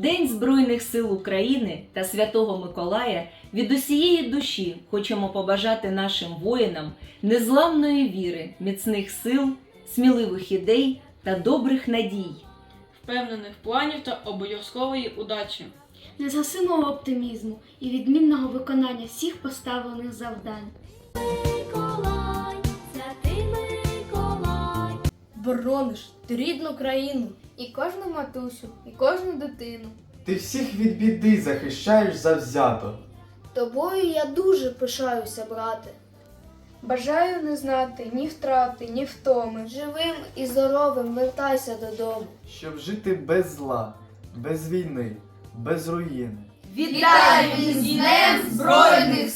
День Збройних сил України та Святого Миколая від усієї душі хочемо побажати нашим воїнам незламної віри, міцних сил, сміливих ідей та добрих надій. впевнених планів та обов'язкової удачі. незгасимого оптимізму і відмінного виконання всіх поставлених завдань. Борониш ти рідну країну. І кожну матусю, і кожну дитину. Ти всіх від біди захищаєш завзято. Тобою я дуже пишаюся, брате. Бажаю не знати ні втрати, ні втоми. Живим і здоровим вертайся додому. Щоб жити без зла, без війни, без руїни. Вітаю з Днем Збройних!